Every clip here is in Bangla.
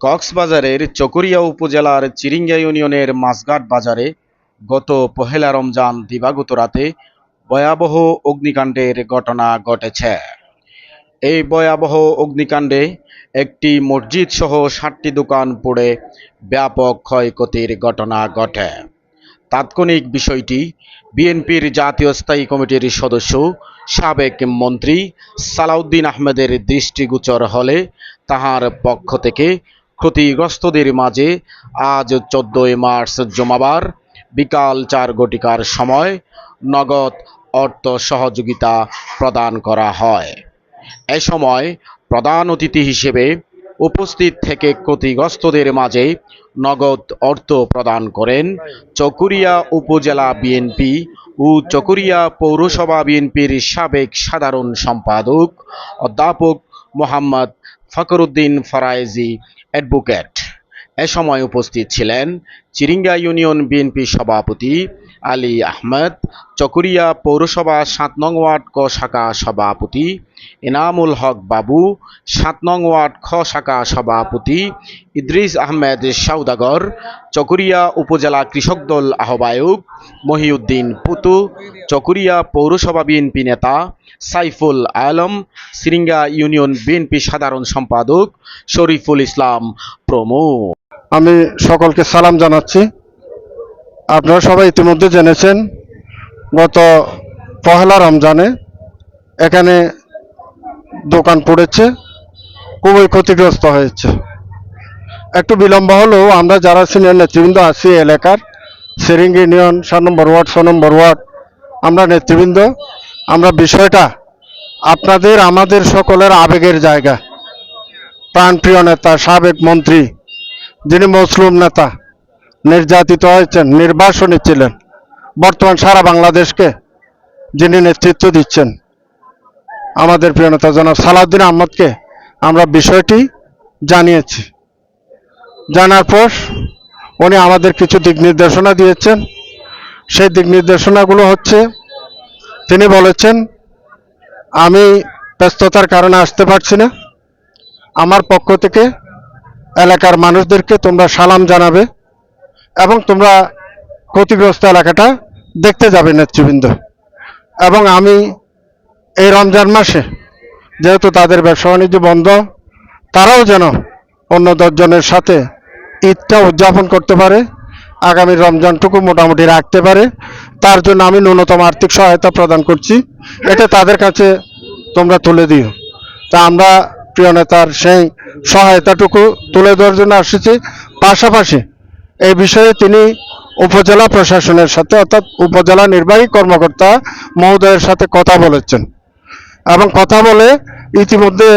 কক্সবাজারের চকরিয়া উপজেলার চিরিঙ্গা ইউনিয়নের মাছঘাট বাজারে গত পহেলা রমজান দিবাগত রাতে ভয়াবহ অগ্নিকাণ্ডের ঘটনা ঘটেছে। এই ভয়াবহ অগ্নিকাণ্ডে একটি মসজিদ সহ ষাটটি দোকান পড়ে ব্যাপক ক্ষয়ক্ষতির ঘটনা ঘটে। তাৎক্ষণিক বিষয়টি বিএনপির জাতীয় স্থায়ী কমিটির সদস্য, সাবেক মন্ত্রী সালাউদ্দিন আহমেদের দৃষ্টিগোচর হলে তাহার পক্ষ থেকে ক্ষতিগ্রস্তদের মাঝে আজ চোদ্দই মার্চ জমাবার বিকাল চার ঘটিকার সময় নগদ অর্থ সহযোগিতা প্রদান করা হয়। এ সময় প্রধান অতিথি হিসেবে উপস্থিত থেকে ক্ষতিগ্রস্তদের মাঝে নগদ অর্থ প্রদান করেন চকুরিয়া উপজেলা বিএনপি ও চকুরিয়া পৌরসভা বিএনপির সাবেক সাধারণ সম্পাদক অধ্যাপক মোহাম্মদ ফখরুদ্দিন ফরায়েজি অ্যাডভোকেট। এ সময় উপস্থিত ছিলেন চিরিঙ্গা ইউনিয়ন বিএনপি সভাপতি আলী আহমেদ, চকুরিয়া পৌরসভা সাত নং ওয়ার্ড ক শাখা সভাপতি, এনামুল হক বাবু, সাত নং ওয়ার্ড খ শাখা সভাপতি, ইদ্রিস আহমেদ সাউদাগর চকুরিয়া উপজেলা কৃষক দল আহ্বায়ক, মহিউদ্দিন পুতু, চকুরিয়া পৌরসভা বিএনপি নেতা সাইফুল আলম, সিরিঙ্গা ইউনিয়ন বিএনপি সাধারণ সম্পাদক শরীফুল ইসলাম প্রমুখ। আমি সকলকে সালাম জানাচ্ছি। আপনারা সবাই ইতিমধ্যে জেনেছেন, গত পহেলা রমজানে এখানে দোকান পড়েছে, খুবই ক্ষতিগ্রস্ত হয়েছে। একটু বিলম্ব হলেও আমরা যারা সিনিয়র নেতৃবৃন্দ আছি এলাকার সেরিং ইউনিয়ন সাত নম্বর ওয়ার্ড, ছ নম্বর ওয়ার্ড, আমরা নেতৃবৃন্দ, আমরা বিষয়টা আপনাদের, আমাদের সকলের আবেগের জায়গা। প্রাণপ্রিয় নেতা, সাবেক মন্ত্রী, যিনি মুসলিম নেতা নির্যাতিত হয়েছেন, নির্বাসনে ছিলেন। বর্তমান সারা বাংলাদেশকে যিনি নেতৃত্ব দিচ্ছেন, আমাদের প্রিয় নেতা জনাব সালাউদ্দিন আহমদকে আমরা বিষয়টি জানিয়েছি। জানার পর উনি আমাদের কিছু দিক নির্দেশনা দিয়েছেন। সেই দিক নির্দেশনাগুলো হচ্ছে, তিনি বলেছেন, আমি ব্যস্ততার কারণে আসতে পারছি না। আমার পক্ষ থেকে এলাকার মানুষদেরকে তোমরা সালাম জানাবে। এবং তোমরা ক্ষতিগ্রস্ত এলাকাটা দেখতে যাবে নেতৃবৃন্দ। এবং আমি এই রমজান মাসে যেহেতু তাদের ব্যবসা বাণিজ্য বন্ধ, তারাও যেন অন্য দশজনের সাথে ঈদটা উদযাপন করতে পারে, আগামী রমজানটুকু মোটামুটি রাখতে পারে, তার জন্য আমি ন্যূনতম আর্থিক সহায়তা প্রদান করছি। এটা তাদের কাছে তোমরা তুলে দিও। তা আমরা প্রিয় নেতার সেই সহায়তাটুকু তুলে দেওয়ার জন্য আসছি। পাশাপাশি এই বিষয়ে তিনি উপজেলা প্রশাসনের সাথে অর্থাৎ উপজেলা নির্বাহী কর্মকর্তা মহোদয়ের সাথে কথা বলেছেন এবং কথা বলে ইতিমধ্যে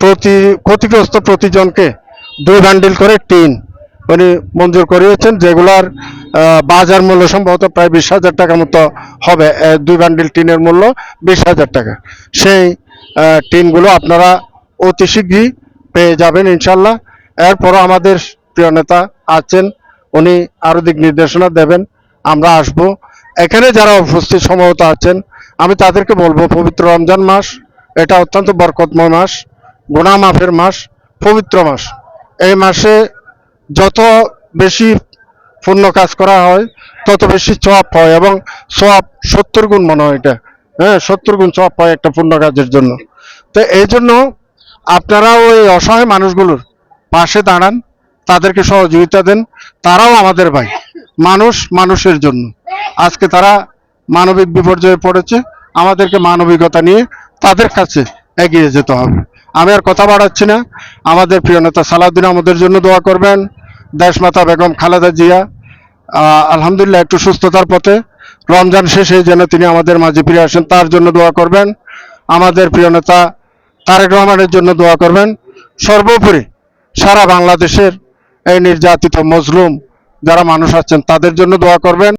প্রতি ক্ষতিগ্রস্ত প্রতিজনকে দুই বান্ডিল করে টিন উনি মঞ্জুর করিয়েছেন, যেগুলার বাজার মূল্য সম্ভবত প্রায় বিশ হাজার টাকা মতো হবে। দুই বান্ডিল টিনের মূল্য বিশ হাজার টাকা। সেই টিনগুলো আপনারা অতি শীঘ্রই পেয়ে যাবেন ইনশাল্লাহ। এরপরও আমাদের প্রিয় নেতা আছেন উনি আরও দিক নির্দেশনা দেবেন, আমরা আসব। এখানে যারা উপস্থিত সম্ভবত আছেন, আমি তাদেরকে বলব, পবিত্র রমজান মাস, এটা অত্যন্ত বরকতময় মাস গুণা মাফের মাস, পবিত্র মাস। এই মাসে যত বেশি পূর্ণ কাজ করা হয়, তত বেশি চপ হয় এবং সব সত্তর গুণ মনে হয় এটা। হ্যাঁ সত্তর গুণ চপ হয় একটা পূর্ণ কাজের জন্য। তো এই জন্য আপনারা ওই অসহায় মানুষগুলোর পাশে দাঁড়ান তাদেরকে সহযোগিতা দেন। তারাও আমাদের ভাই। মানুষ মানুষের জন্য। আজকে তারা মানবিক বিপর্যয়ে পড়েছে। আমাদেরকে মানবিকতা নিয়ে তাদের কাছে এগিয়ে যেতে হবে। আমি আর কথা বাড়াচ্ছি না। আমাদের প্রিয় নেতা সালাউদ্দিন আমাদের জন্য দোয়া করবেন। দেশমাতা বেগম খালেদা জিয়া আলহামদুলিল্লাহ একটু সুস্থতার পথে। রমজান শেষে যেন তিনি আমাদের মাঝে ফিরে আসেন, তার জন্য দোয়া করবেন। আমাদের প্রিয় নেতা তারেক রহমানের জন্য দোয়া করবেন। সর্বোপরি সারা বাংলাদেশের এই নির্যাতিত মজলুম যারা মানুষ আছেন তাদের জন্য দোয়া করবেন।